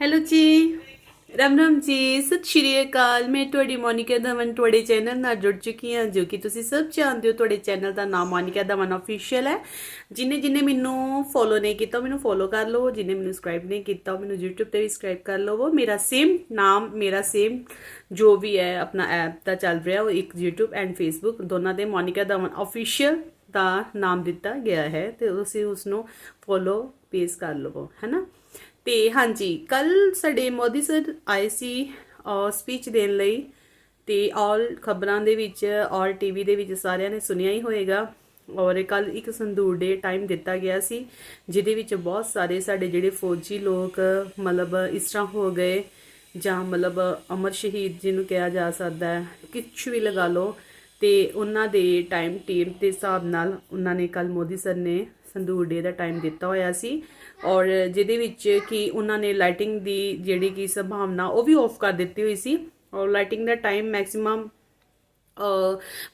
Hello ਜੀ। ਰਾਮ ਰਾਮ ਜੀ, ਸਤਿ ਸ਼੍ਰੀ ਅਕਾਲ। ਮੈਂ ਤੁਹਾਡੀ ਮੋਨਿਕਾ ਧਵਨ, ਤੁਹਾਡੇ ਚੈਨਲ ਨਾਲ ਜੁੜ ਚੁੱਕੀ ਹਾਂ, ਜੋ ਕਿ ਤੁਸੀਂ ਸਭ ਜਾਣਦੇ ਹੋ, ਤੁਹਾਡੇ ਚੈਨਲ ਦਾ ਨਾਮ ਮੋਨਿਕਾ ਧਵਨ ਅਫੀਸ਼ੀਅਲ ਹੈ। ਜਿਨੇ ਜਿਨੇ ਮੈਨੂੰ ਫੋਲੋ ਨਹੀਂ ਕੀਤਾ, ਉਹ ਮੈਨੂੰ ਫੋਲੋ ਕਰ ਲਓ ਜਿਨੇ ਮੈਨੂੰ ਸਬਸਕ੍ਰਾਈਬ ਨਹੀਂ ਕੀਤਾ, ਉਹ ਮੈਨੂੰ YouTube ਤੇ ਵੀ ਸਬਸਕ੍ਰਾਈਬ ਕਰ ਲਓ ਮੇਰਾ ਸੇਮ ਨਾਮ, ਮੇਰਾ ਸੇਮ ਜੋ ਵੀ ਹੈ, ਆਪਣਾ ਐਪ ਦਾ ਚੱਲ ਰਿਹਾ, ਉਹ ਇੱਕ YouTube ਐਂਡ Facebook ਦੋਨਾਂ ਦੇ ਮੋਨਿਕਾ ਧਵਨ ਅਫੀਸ਼ੀਅਲ ਦਾ ਨਾਮ ਦਿੱਤਾ ਗਿਆ ਹੈ ਤੇ ਤੁਸੀਂ ਉਸ ਨੂੰ ਫੋਲੋ ਪੇਸ ਕਰ ਲਵੋ, ਹੈਨਾ? ਤੇ ਹਾਂਜੀ ਕੱਲ ਸਾਡੇ ਮੋਦੀ ਸਰ ਆਏ ਸੀ ਸਪੀਚ ਦੇਣ ਲਈ ਤੇ ਆਲ ਖਬਰਾਂ ਦੇ ਵਿੱਚ ਔਰ ਟੀਵੀ ਦੇ ਵਿੱਚ ਸਾਰਿਆਂ ਨੇ ਸੁਣਿਆ ਹੀ ਹੋਵੇਗਾ ਔਰ ਕੱਲ ਇੱਕ ਸੰਦੂਰ ਡੇ ਟਾਈਮ ਦਿੱਤਾ ਗਿਆ ਸੀ, ਜਿਹਦੇ ਵਿੱਚ ਬਹੁਤ ਸਾਰੇ ਸਾਡੇ ਜਿਹੜੇ ਫੌਜੀ ਲੋਕ, ਮਤਲਬ ਇਸ ਤਰ੍ਹਾਂ ਹੋ ਗਏ ਜਾਂ ਮਤਲਬ ਅਮਰ ਸ਼ਹੀਦ ਜਿਹਨੂੰ ਕਿਹਾ ਜਾ ਸਕਦਾ ਹੈ, ਕੁਛ ਵੀ ਲਗਾ ਲਓ ਤੇ ਉਹਨਾਂ ਦੇ ਟਾਈਮ ਟੀਮ ਦੇ ਹਿਸਾਬ ਨਾਲ ਉਹਨਾਂ ਨੇ ਕੱਲ ਮੋਦੀ ਸਰ ਨੇ ਸੰਦੂਰ ਡੇ ਦਾ ਟਾਈਮ ਦਿੱਤਾ ਹੋਇਆ ਸੀ ਔਰ ਜਿਹਦੇ ਵਿੱਚ ਕਿ ਉਹਨਾਂ ਨੇ ਲਾਈਟਿੰਗ ਦੀ ਜਿਹੜੀ ਕਿ ਸੰਭਾਵਨਾ ਉਹ ਵੀ ਆਫ ਕਰ ਦਿੱਤੀ ਹੋਈ ਸੀ ਔਰ ਲਾਈਟਿੰਗ ਦਾ ਟਾਈਮ ਮੈਕਸਿਮਮ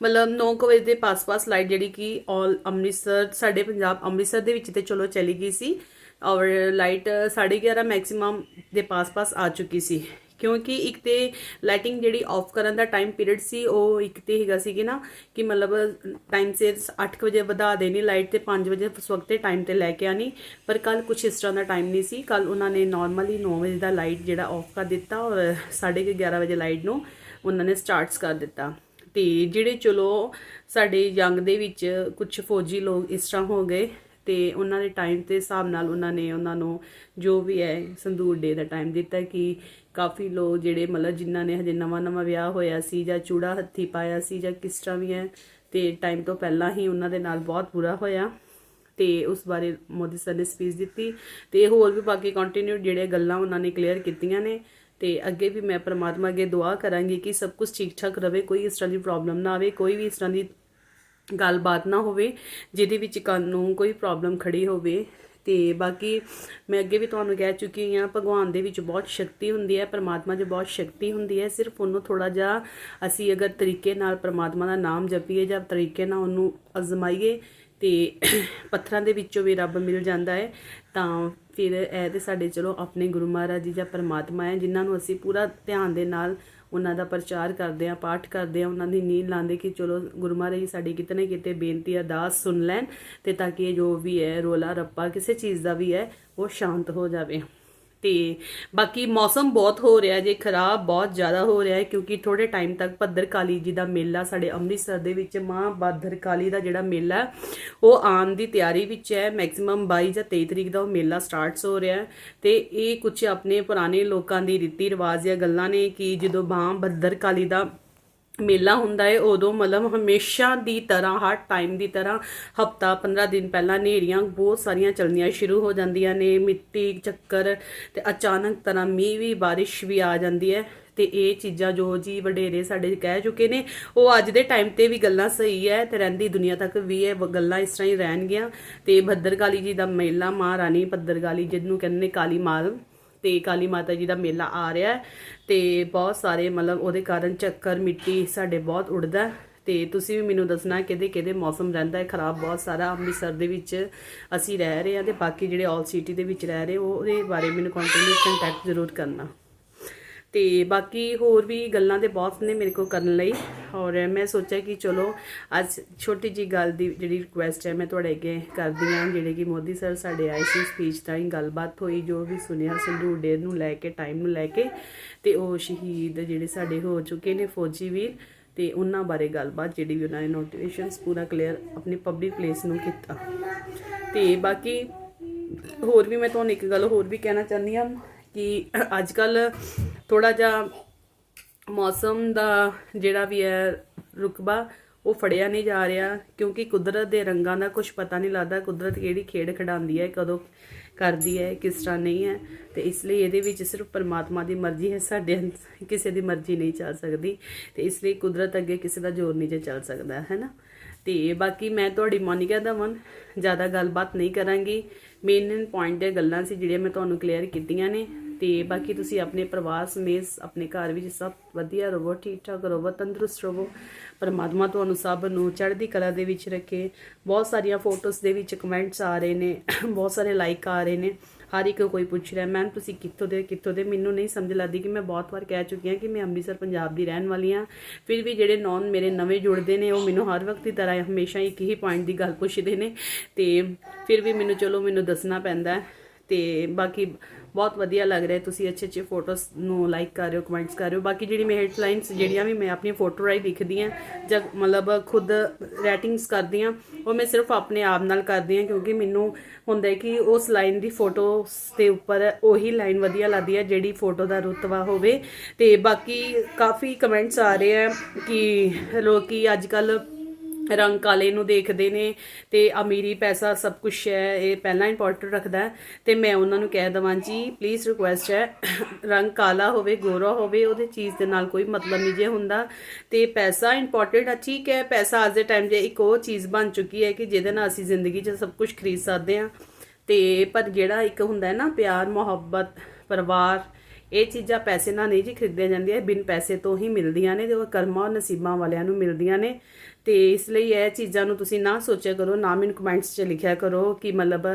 ਮਤਲਬ 9 ਵਜੇ ਦੇ ਪਾਸ-ਪਾਸ ਲਾਈਟ ਜਿਹੜੀ ਕਿ ਆਲ ਅੰਮ੍ਰਿਤਸਰ, ਸਾਡੇ ਪੰਜਾਬ ਅੰਮ੍ਰਿਤਸਰ ਦੇ ਵਿੱਚ ਤੇ ਚਲੋ ਚਲੀ ਗਈ ਸੀ ਔਰ ਲਾਈਟ 11:30 ਮੈਕਸਿਮਮ ਦੇ ਪਾਸ-ਪਾਸ ਆ ਚੁੱਕੀ ਸੀ। ਕਿਉਂਕਿ ਇੱਕ ਤੇ ਲਾਈਟਿੰਗ ਜਿਹੜੀ ਆਫ ਕਰਨ ਦਾ ਟਾਈਮ ਪੀਰੀਅਡ ਸੀ, ਉਹ ਇੱਕ ਤੇ ਹੈਗਾ ਸੀ ਕਿ ਨਾ ਕਿ ਮਤਲਬ ਟਾਈਮ ਸਿਰ 8 ਵਜੇ ਵਧਾ ਦੇਣੀ ਲਾਈਟ ਤੇ 5 ਵਜੇ ਉਸ ਵਕਤ ਤੇ ਟਾਈਮ ਤੇ ਲੈ ਕੇ ਆਣੀ ਪਰ ਕੱਲ ਕੁਝ ਇਸ ਤਰ੍ਹਾਂ ਦਾ ਟਾਈਮ ਨਹੀਂ ਸੀ। ਕੱਲ ਉਹਨਾਂ ਨੇ ਨਾਰਮਲੀ 9 ਵਜੇ ਦਾ ਲਾਈਟ ਜਿਹੜਾ ਆਫ ਕਰ ਦਿੱਤਾ ਔਰ 11:30 ਵਜੇ ਲਾਈਟ ਨੂੰ ਉਹਨਾਂ ਨੇ ਸਟਾਰਟਸ ਕਰ ਦਿੱਤਾ। ਤੇ ਜਿਹੜੇ ਚਲੋ ਸਾਡੇ ਜੰਗ ਦੇ ਵਿੱਚ ਕੁਝ ਫੌਜੀ ਲੋਕ ਇਸ ਤਰ੍ਹਾਂ ਹੋ ਗਏ ਤੇ ਉਹਨਾਂ ਦੇ ਟਾਈਮ ਤੇ ਹਿਸਾਬ ਨਾਲ ਉਹਨਾਂ ਨੇ ਉਹਨਾਂ ਨੂੰ ਜੋ ਵੀ ਹੈ ਸੰਦੂਰ ਡੇ ਦਾ ਟਾਈਮ ਦਿੱਤਾ ਕਿ ਕਾਫੀ ਲੋਕ ਜਿਹੜੇ ਮਤਲਬ ਜਿਨ੍ਹਾਂ ਨੇ ਹਜੇ ਨਵਾਂ ਨਵਾਂ ਵਿਆਹ ਹੋਇਆ ਸੀ ਜਾਂ ਚੂੜਾ ਹੱਥੀ ਪਾਇਆ ਸੀ ਜਾਂ ਕਿਸ ਤਰ੍ਹਾਂ ਵੀ ਹੈ, ਤੇ ਟਾਈਮ ਤੋਂ ਪਹਿਲਾਂ ਹੀ ਉਹਨਾਂ ਦੇ ਨਾਲ ਬਹੁਤ ਬੁਰਾ ਹੋਇਆ। ਤੇ ਉਸ ਬਾਰੇ ਮੋਦੀ ਸਰ ਨੇ ਸਪੀਚ ਦਿੱਤੀ। ਤੇ ਹੋਰ ਵੀ ਬਾਕੀ ਕੰਟੀਨਿਊ ਜਿਹੜੇ ਗੱਲਾਂ ਉਹਨਾਂ ਨੇ ਕਲੀਅਰ ਕੀਤੀਆਂ ਨੇ। ਤੇ ਅੱਗੇ ਵੀ ਮੈਂ ਪਰਮਾਤਮਾ ਅੱਗੇ ਦੁਆ ਕਰਾਂਗੀ ਕਿ ਸਭ ਕੁਝ ਠੀਕ ਠਾਕ ਰਵੇ, ਕੋਈ ਇਸ ਤਰ੍ਹਾਂ ਦੀ ਪ੍ਰੋਬਲਮ ਨਾ ਆਵੇ, ਕੋਈ ਵੀ ਇਸ ਤਰ੍ਹਾਂ ਦੀ ਗੱਲਬਾਤ ਨਾ ਹੋਵੇ, ਜਿਹਦੇ ਵਿੱਚ ਕਾਨੂੰਨ ਕੋਈ ਪ੍ਰੋਬਲਮ ਖੜੀ ਹੋਵੇ। ਤੇ ਬਾਕੀ ਮੈਂ ਅੱਗੇ ਵੀ ਤੁਹਾਨੂੰ ਕਹਿ ਚੁੱਕੀ ਹਾਂ, ਭਗਵਾਨ ਦੇ ਵਿੱਚ ਬਹੁਤ ਸ਼ਕਤੀ ਹੁੰਦੀ ਹੈ, ਪਰਮਾਤਮਾ 'ਚ ਬਹੁਤ ਸ਼ਕਤੀ ਹੁੰਦੀ ਹੈ। ਸਿਰਫ ਉਹਨੂੰ ਥੋੜਾ ਜਿਹਾ ਅਸੀਂ ਅਗਰ ਤਰੀਕੇ ਨਾਲ ਪਰਮਾਤਮਾ ਦਾ ਨਾਮ ਜਪੀਏ ਜਾਂ ਤਰੀਕੇ ਨਾਲ ਉਹਨੂੰ ਅਜ਼ਮਾਈਏ ਤੇ ਪੱਥਰਾਂ ਦੇ ਵਿੱਚੋਂ ਵੀ ਰੱਬ ਮਿਲ ਜਾਂਦਾ ਹੈ, ਤਾਂ ਫਿਰ ਇਹ ਤੇ ਸਾਡੇ ਚਲੋ ਆਪਣੇ ਗੁਰੂ ਮਹਾਰਾਜ ਜੀ ਜਾਂ ਪਰਮਾਤਮਾ ਹੈ, ਜਿਨ੍ਹਾਂ ਨੂੰ ਅਸੀਂ ਪੂਰਾ ਧਿਆਨ ਦੇ ਨਾਲ ਉਹਨਾਂ ਦਾ ਪ੍ਰਚਾਰ ਕਰਦੇ ਆ ਪਾਠ ਕਰਦੇ ਆ ਉਹਨਾਂ ਦੀ ਨੀਂਦ ਲਾਉਂਦੇ ਕਿ ਚਲੋ ਗੁਰੂ ਮਹਾਰਾਜ ਜੀ ਸਾਡੀ ਕਿਤੇ ਨਾ ਕਿਤੇ ਬੇਨਤੀ ਅਰਦਾਸ ਸੁਣ ਲੈਣ ਤੇ ਤਾਂ ਕਿ ਇਹ ਜੋ ਵੀ ਹੈ, ਰੋਲਾ ਰੱਪਾ ਕਿਸੇ ਚੀਜ਼ ਦਾ ਵੀ ਹੈ, ਉਹ ਸ਼ਾਂਤ ਹੋ ਜਾਵੇ। ਤੇ ਬਾਕੀ ਮੌਸਮ ਬਹੁਤ ਹੋ ਰਿਹਾ ਜੇ ਖਰਾਬ ਬਹੁਤ ਜ਼ਿਆਦਾ ਹੋ ਰਿਹਾ ਹੈ, ਕਿਉਂਕਿ ਥੋੜੇ ਟਾਈਮ ਤੱਕ ਭੱਦਰ ਕਾਲੀ ਜੀ ਦਾ ਮੇਲਾ ਸਾਡੇ ਅੰਮ੍ਰਿਤਸਰ ਦੇ ਵਿੱਚ ਮਾਂ ਬਾਦਰ ਕਾਲੀ ਦਾ ਜਿਹੜਾ ਮੇਲਾ ਉਹ ਆਉਣ ਦੀ ਤਿਆਰੀ ਵਿੱਚ ਹੈ। ਮੈਕਸਿਮਮ 22 ਜਾਂ 23 ਤਰੀਕ ਦਾ ਉਹ ਮੇਲਾ ਸਟਾਰਟਸ ਹੋ ਰਿਹਾ ਹੈ ਤੇ ਇਹ ਕੁਝ ਆਪਣੇ ਪੁਰਾਣੇ ਲੋਕਾਂ ਦੀ ਰੀਤੀ ਰਿਵਾਜ ਜਾਂ ਗੱਲਾਂ ਨੇ ਕਿ ਜਦੋਂ ਮਾਂ ਬੱਦਰ ਕਾਲੀ ਦਾ ਮੇਲਾ ਹੁੰਦਾ ਹੈ ਉਦੋਂ ਮਤਲਬ ਹਮੇਸ਼ਾ ਦੀ ਤਰ੍ਹਾਂ, ਹਰ ਟਾਈਮ ਦੀ ਤਰ੍ਹਾਂ ਹਫਤਾ 15 ਦਿਨ ਪਹਿਲਾਂ ਨੇਰੀਆਂ ਬਹੁਤ ਸਾਰੀਆਂ ਚੱਲਣੀਆਂ ਸ਼ੁਰੂ ਹੋ ਜਾਂਦੀਆਂ ਨੇ, ਮਿੱਟੀ ਚੱਕਰ ਤੇ ਅਚਾਨਕ ਤਰ੍ਹਾਂ ਮੀਂਹ ਵੀ ਬਾਰਿਸ਼ ਵੀ ਆ ਜਾਂਦੀ ਹੈ ਤੇ ਇਹ ਚੀਜ਼ਾਂ ਜੋ ਜੀ ਵਡੇਰੇ ਸਾਡੇ ਕਹਿ ਚੁੱਕੇ ਨੇ, ਉਹ ਅੱਜ ਦੇ ਟਾਈਮ ਤੇ ਵੀ ਗੱਲਾਂ ਸਹੀ ਹੈ ਤੇ ਰਹਿੰਦੀ ਦੁਨੀਆ ਤੱਕ ਵੀ ਇਹ ਵ- ਗੱਲਾਂ ਇਸ ਤਰ੍ਹਾਂ ਹੀ ਰਹਿਣਗੀਆਂ ਤੇ ਭੱਦਰਕਾਲੀ ਜੀ ਦਾ ਮੇਲਾ, ਮਹਾਰਾਣੀ ਭੱਦਰਕਾਲੀ ਜਿਹਨੂੰ ਕਹਿੰਦੇ ਨੇ ਕਾਲੀ ਮਾਲ ਤੇ ਕਾਲੀ ਮਾਤਾ ਜੀ ਦਾ ਮੇਲਾ ਆ ਰਿਹਾ ਹੈ ਤੇ ਬਹੁਤ ਸਾਰੇ ਮਤਲਬ ਉਹਦੇ ਕਾਰਨ ਚੱਕਰ, ਮਿੱਟੀ ਸਾਡੇ ਬਹੁਤ ਉੜਦਾ ਹੈ ਤੇ ਤੁਸੀਂ ਵੀ ਮੈਨੂੰ ਦੱਸਣਾ ਕਿਹਦੇ ਕਿਹਦੇ ਮੌਸਮ ਰਹਿੰਦਾ ਹੈ, ਖਰਾਬ ਬਹੁਤ ਸਾਰਾ ਅੰਮ੍ਰਿਤਸਰ ਦੇ ਵਿੱਚ ਅਸੀਂ ਰਹਿ ਰਹੇ ਹਾਂ ਤੇ ਬਾਕੀ ਜਿਹੜੇ ਆਲ ਸਿਟੀ ਦੇ ਵਿੱਚ ਰਹਿ ਰਹੇ ਉਹ- ਉਹਦੇ ਬਾਰੇ ਮੈਨੂੰ ਕੰਟੀਨਿਊ ਕੰਟੈਕਟ ਜ਼ਰੂਰ ਕਰਨਾ। ਤੇ ਬਾਕੀ ਹੋਰ ਵੀ ਗੱਲਾਂ ਤੇ ਬਹੁਤ ਨੇ ਮੇਰੇ ਕੋਲ ਕਰਨ ਲਈ। ਔਰ ਮੈਂ ਸੋਚਿਆ ਕਿ ਚਲੋ, ਅੱਜ ਛੋਟੀ ਜੀ ਗੱਲ ਦੀ ਜਿਹੜੀ ਰਿਕੁਐਸਟ ਹੈ, ਮੈਂ ਤੁਹਾਡੇ ਅੱਗੇ ਕਰਦੀ ਹਾਂ। ਜਿਹੜੇ ਕਿ ਮੋਦੀ ਸਰ ਸਾਡੇ ਆਏ ਸੀ ਸਪੀਚ ਤਾਈਂ ਗੱਲਬਾਤ ਹੋਈ, ਜੋ ਵੀ ਸੁਣਿਆ, ਸੰਦੂਰ ਡੇ ਨੂੰ ਲੈ ਕੇ ਟਾਈਮ ਨੂੰ ਲੈ ਕੇ। ਤੇ ਉਹ ਸ਼ਹੀਦ ਜਿਹੜੇ ਸਾਡੇ ਹੋ ਚੁੱਕੇ ਨੇ ਫੌਜੀ ਵੀਰ ਤੇ ਉਹਨਾਂ ਬਾਰੇ ਗੱਲਬਾਤ ਜਿਹੜੀ ਵੀ ਉਹਨਾਂ ਨੇ ਨੋਟੀਫਿਕੇਸ਼ਨਸ ਪੂਰਾ ਕਲੀਅਰ ਆਪਣੀ ਪਬਲਿਕ ਪਲੇਸ ਨੂੰ ਕੀਤਾ। ਤੇ ਬਾਕੀ ਹੋਰ ਵੀ ਮੈਂ ਤੁਹਾਨੂੰ ਇੱਕ ਗੱਲ ਹੋਰ ਵੀ ਕਹਿਣਾ ਚਾਹੁੰਦੀ ਹਾਂ। ਕਿ ਅੱਜ ਕੱਲ ਥੋੜਾ ਜਿਹਾ ਮੌਸਮ ਦਾ ਜਿਹੜਾ ਵੀ ਹੈ ਰੁਕਬਾ, ਉਹ ਫੜਿਆ ਨਹੀਂ ਜਾ ਰਿਹਾ ਕਿਉਂਕਿ ਕੁਦਰਤ ਦੇ ਰੰਗਾਂ ਦਾ ਕੁਝ ਪਤਾ ਨਹੀਂ ਲੱਗਦਾ ਕੁਦਰਤ ਕਿਹੜੀ ਖੇਡ ਖਿਡਾਉਂਦੀ ਹੈ, ਕਦੋਂ ਕਰਦੀ ਹੈ, ਕਿਸ ਤਰ੍ਹਾਂ ਨਹੀਂ ਹੈ। ਤੇ ਇਸ ਲਈ ਇਹਦੇ ਵਿੱਚ ਸਿਰਫ ਪਰਮਾਤਮਾ ਦੀ ਮਰਜ਼ੀ ਹੈ, ਸਾਡੇ ਅੰਦਰ ਕਿਸੇ ਦੀ ਮਰਜ਼ੀ ਨਹੀਂ ਚੱਲ ਸਕਦੀ। ਤੇ ਇਸ ਲਈ ਕੁਦਰਤ ਅੱਗੇ ਕਿਸੇ ਦਾ ਜ਼ੋਰ ਨਹੀਂ ਜੇ ਚੱਲ ਸਕਦਾ ਹੈ ਨਾ ਤੇ ਬਾਕੀ ਮੈਂ ਤੁਹਾਡੀ ਮੋਨਿਕਾ ਦਮਨ, ਜ਼ਿਆਦਾ ਗੱਲਬਾਤ ਨਹੀਂ ਕਰਾਂਗੀ। ਮੇਨ ਮੇਨ ਪੁਆਇੰਟ ਦੇ ਗੱਲਾਂ ਸੀ ਜਿਹੜੀਆਂ ਮੈਂ ਤੁਹਾਨੂੰ ਕਲੀਅਰ ਕੀਤੀਆਂ ਨੇ। ਤੇ ਬਾਕੀ ਤੁਸੀਂ ਆਪਣੇ ਪਰਿਵਾਰ ਸਮੇਤ ਆਪਣੇ ਘਰ ਵਿੱਚ ਸਭ ਵਧੀਆ ਰਹੋ, ਠੀਕ ਠਾਕ ਰਹੋ, ਤੰਦਰੁਸਤ ਰਹੋ। ਪਰਮਾਤਮਾ ਤੁਹਾਨੂੰ ਸਭ ਨੂੰ ਚੜ੍ਹਦੀ ਕਲਾ ਦੇ ਵਿੱਚ ਰੱਖੇ। ਬਹੁਤ ਸਾਰੀਆਂ ਫੋਟੋਜ਼ ਦੇ ਵਿੱਚ ਕਮੈਂਟਸ ਆ ਰਹੇ ਨੇ, ਬਹੁਤ ਸਾਰੇ ਲਾਈਕ ਆ ਰਹੇ ਨੇ। ਹਰ ਇੱਕ ਕੋਈ ਪੁੱਛ ਰਿਹਾ, ਮੈਮ, ਤੁਸੀਂ ਕਿੱਥੋਂ ਦੇ ਕਿੱਥੋਂ ਦੇ? ਮੈਨੂੰ ਨਹੀਂ ਸਮਝ ਲੱਗਦੀ ਕਿ ਮੈਂ ਬਹੁਤ ਵਾਰ ਕਹਿ ਚੁੱਕੀ ਹਾਂ ਕਿ ਮੈਂ ਅੰਮ੍ਰਿਤਸਰ, ਪੰਜਾਬ ਦੀ ਰਹਿਣ ਵਾਲੀ ਹਾਂ। ਫਿਰ ਵੀ ਜਿਹੜੇ ਨੌਨ ਮੇਰੇ ਨਵੇਂ ਜੁੜਦੇ ਨੇ, ਉਹ ਮੈਨੂੰ ਹਰ ਵਕਤ ਦੀ ਤਰ੍ਹਾਂ ਹਮੇਸ਼ਾ ਇੱਕ ਹੀ ਪੁਆਇੰਟ ਦੀ ਗੱਲ ਪੁੱਛਦੇ ਨੇ। ਤੇ ਫਿਰ ਵੀ ਮੈਨੂੰ, ਚਲੋ, ਮੈਨੂੰ ਦੱਸਣਾ ਪੈਂਦਾ ਹੈ। ਤੇ ਬਾਕੀ ਬਹੁਤ ਵਧੀਆ ਲੱਗ ਰਿਹਾ ਤੁਸੀਂ ਅੱਛੇ ਅੱਛੇ ਫੋਟੋਸ ਨੂੰ ਲਾਈਕ ਕਰ ਰਹੇ ਹੋ ਕਮੈਂਟਸ ਕਰ ਰਹੇ ਹੋ। ਬਾਕੀ ਜਿਹੜੀ ਮੈਂ ਹੈਡਲਾਈਨਸ ਜਿਹੜੀਆਂ ਵੀ ਮੈਂ ਆਪਣੀ ਫੋਟੋ ਰਾਈ ਲਿਖਦੀ ਆ ਜਾਂ ਮਤਲਬ ਖੁਦ ਰੈਟਿੰਗਸ ਕਰਦੀ ਆ ਉਹ ਮੈਂ ਸਿਰਫ ਆਪਣੇ ਆਪ ਨਾਲ ਕਰਦੀ ਆ ਕਿਉਂਕਿ ਮੈਨੂੰ ਹੁੰਦਾ ਹੈ ਕਿ ਉਸ ਲਾਈਨ ਦੀ ਫੋਟੋਸ ਦੇ ਉੱਪਰ ਉਹੀ ਲਾਈਨ ਵਧੀਆ ਲੱਗਦੀ ਹੈ ਜਿਹੜੀ ਫੋਟੋ ਦਾ ਰੁਤਬਾ ਹੋਵੇ। ਤੇ ਬਾਕੀ ਕਾਫੀ ਕਮੈਂਟਸ ਆ ਰਹੇ ਆ ਕਿ ਲੋਕੀ ਅੱਜ ਕੱਲ੍ਹ ਰੰਗ ਕਾਲੇ ਨੂੰ ਦੇਖਦੇ ਨੇ ਤੇ ਅਮੀਰੀ ਪੈਸਾ ਸਭ ਕੁਝ ਹੈ, ਇਹ ਪਹਿਲਾਂ ਇੰਪੋਰਟੈਂਟ ਰੱਖਦਾ ਹੈ। ਤੇ ਮੈਂ ਉਹਨਾਂ ਨੂੰ ਕਹਿ ਦਵਾਂ ਜੀ ਪਲੀਜ਼ ਰਿਕੁਐਸਟ ਹੈ, ਰੰਗ ਕਾਲਾ ਹੋਵੇ, ਗੋਰਾ ਹੋਵੇ, ਉਹਦੇ ਚੀਜ਼ ਦੇ ਨਾਲ ਕੋਈ ਮਤਲਬ ਨਹੀਂ ਜੇ ਹੁੰਦਾ। ਤੇ ਪੈਸਾ ਇੰਪੋਰਟੈਂਟ ਆ, ਠੀਕ ਹੈ, ਪੈਸਾ ਅੱਜ ਦੇ ਟਾਈਮ 'ਚ ਇੱਕ ਉਹ ਚੀਜ਼ ਬਣ ਚੁੱਕੀ ਹੈ ਕਿ ਜਿਹਦੇ ਨਾਲ ਅਸੀਂ ਜ਼ਿੰਦਗੀ 'ਚ ਸਭ ਕੁਝ ਖਰੀਦ ਸਕਦੇ ਹਾਂ। ਤੇ ਪਰ ਜਿਹੜਾ ਇੱਕ ਹੁੰਦਾ ਹੈ ਨਾ, ਪਿਆਰ, ਮੁਹੱਬਤ, ਪਰਿਵਾਰ, ਇਹ ਚੀਜ਼ਾਂ ਪੈਸੇ ਨਾਲ ਨਹੀਂ ਜੀ ਖਰੀਦੀਆਂ ਜਾਂਦੀਆਂ ਬਿਨ ਪੈਸੇ ਤੋਂ ਹੀ ਮਿਲਦੀਆਂ ਨੇ ਤੇ ਉਹ ਕਰਮਾਂ ਔਰ ਨਸੀਬਾਂ ਵਾਲਿਆਂ ਨੂੰ ਮਿਲਦੀਆਂ ਨੇ। ਤੇ ਇਸ ਲਈ ਇਹ ਚੀਜ਼ਾਂ ਨੂੰ ਤੁਸੀਂ ਨਾ ਸੋਚਿਆ ਕਰੋ, ਨਾ ਮੈਨੂੰ ਕਮੈਂਟਸ 'ਚ ਲਿਖਿਆ ਕਰੋ ਕਿ ਮਤਲਬ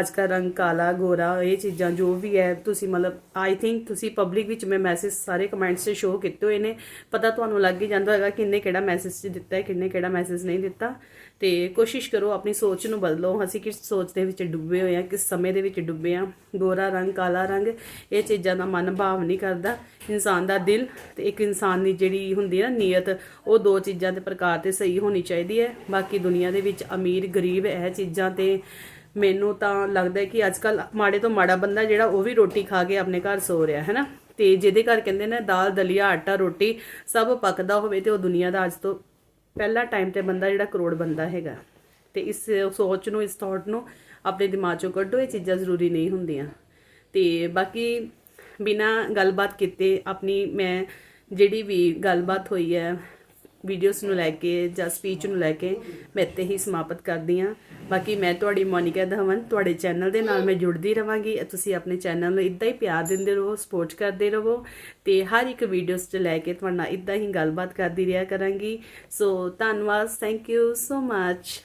ਅੱਜ ਕੱਲ੍ਹ ਰੰਗ ਕਾਲਾ, ਗੋਰਾ, ਇਹ ਚੀਜ਼ਾਂ ਜੋ ਵੀ ਹੈ, ਤੁਸੀਂ ਮਤਲਬ ਆਈ ਥਿੰਕ ਤੁਸੀਂ ਪਬਲਿਕ ਵਿੱਚ ਮੈਂ ਮੈਸੇਜ ਸਾਰੇ ਕਮੈਂਟਸ 'ਚ ਸ਼ੋਅ ਕੀਤੇ ਹੋਏ ਨੇ। ਪਤਾ ਤੁਹਾਨੂੰ ਲੱਗ ਹੀ ਜਾਂਦਾ ਹੋਵੇਗਾ ਕਿੰਨੇ ਕਿਹੜਾ ਮੈਸੇਜ ਦਿੱਤਾ ਹੈ, ਕਿੰਨੇ ਕਿਹੜਾ ਮੈਸੇਜ ਨਹੀਂ ਦਿੱਤਾ। ਤੇ ਕੋਸ਼ਿਸ਼ ਕਰੋ ਆਪਣੀ ਸੋਚ ਨੂੰ ਬਦਲੋ। ਅਸੀਂ ਕਿਸ ਸੋਚ ਦੇ ਵਿੱਚ ਡੁੱਬੇ ਹੋਏ ਆ ਕਿਸ ਸਮੇਂ ਦੇ ਵਿੱਚ ਡੁੱਬੇ ਆ ਗੋਰਾ ਰੰਗ, ਕਾਲਾ ਰੰਗ, ਇਹ ਚੀਜ਼ਾਂ ਦਾ ਮਨ ਭਾਵ ਨਹੀਂ ਕਰਦਾ। ਇਨਸਾਨ ਦਾ ਦਿਲ ਤੇ ਇੱਕ ਇਨਸਾਨ ਦੀ ਜਿਹੜੀ ਹੁੰਦੀ ਹੈ ਨਾ ਨੀਅਤ, ਉਹ ਦੋ ਚੀਜ਼ਾਂ ਦੇ ਪ੍ਰਕਾਰ ਤੇ ਸਹੀ ਹੋਣੀ ਚਾਹੀਦੀ ਹੈ। ਬਾਕੀ ਦੁਨੀਆ ਦੇ ਵਿੱਚ ਅਮੀਰ, ਗਰੀਬ ਇਹ ਚੀਜ਼ਾਂ ਤੇ ਮੈਨੂੰ ਤਾਂ ਲੱਗਦਾ ਹੈ ਕਿ ਅੱਜ ਕੱਲ ਮਾੜੇ ਤੋਂ ਮਾੜਾ ਬੰਦਾ ਜਿਹੜਾ ਉਹ ਵੀ ਰੋਟੀ ਖਾ ਕੇ ਆਪਣੇ ਘਰ ਸੋ ਰਿਹਾ, ਹੈ ਨਾ? ਤੇ ਜਿਹਦੇ ਘਰ ਕਹਿੰਦੇ ਨੇ ਦਾਲ, ਦਲੀਆ, ਆਟਾ, ਰੋਟੀ ਸਭ ਪੱਕਦਾ ਹੋਵੇ ਤੇ ਉਹ ਦੁਨੀਆ ਦਾ ਅੱਜ ਤੋਂ ਪਹਿਲਾ ਟਾਈਮ ਤੇ ਬੰਦਾ ਜਿਹੜਾ ਕਰੋੜ ਬੰਦਾ ਹੈਗਾ। ਤੇ ਇਸ ਸੋਚ ਨੂੰ, ਇਸ ਥਾਟ ਨੂੰ ਆਪਣੇ ਦਿਮਾਗ ਚੋਂ ਕੱਢੋ, ਇਹ ਚੀਜ਼ਾਂ ਜ਼ਰੂਰੀ ਨਹੀਂ ਹੁੰਦੀਆਂ। ਤੇ ਬਾਕੀ ਬਿਨਾ ਗੱਲਬਾਤ ਕੀਤੇ ਆਪਣੀ ਮੈਂ ਜਿਹੜੀ ਵੀ ਗੱਲਬਾਤ ਹੋਈ ਹੈ ਵੀਡੀਓਜ਼ ਨੂੰ ਲੈ ਕੇ ਜਾਂ ਸਪੀਚ ਨੂੰ ਲੈ ਕੇ ਮੈਂ ਇੱਥੇ ਹੀ ਸਮਾਪਤ ਕਰਦੀ ਹਾਂ। ਬਾਕੀ ਮੈਂ ਤੁਹਾਡੀ ਮੋਨਿਕਾ ਧਵਨ ਤੁਹਾਡੇ ਚੈਨਲ ਦੇ ਨਾਲ ਮੈਂ ਜੁੜਦੀ ਰਵਾਂਗੀ ਤੁਸੀਂ ਆਪਣੇ ਚੈਨਲ ਨੂੰ ਇਦਾਂ ਹੀ ਪਿਆਰ ਦਿੰਦੇ ਰਹੋ ਸਪੋਰਟ ਕਰਦੇ ਰਹੋ ਤੇ ਹਰ ਇੱਕ ਵੀਡੀਓਜ਼ 'ਚ ਲੈ ਕੇ ਤੁਹਾਡੇ ਨਾਲ ਇਦਾਂ ਹੀ ਗੱਲਬਾਤ ਕਰਦੀ ਰਿਹਾ ਕਰਾਂਗੀ। ਸੋ ਧੰਨਵਾਦ ਥੈਂਕ ਯੂ ਸੋ ਮੱਚ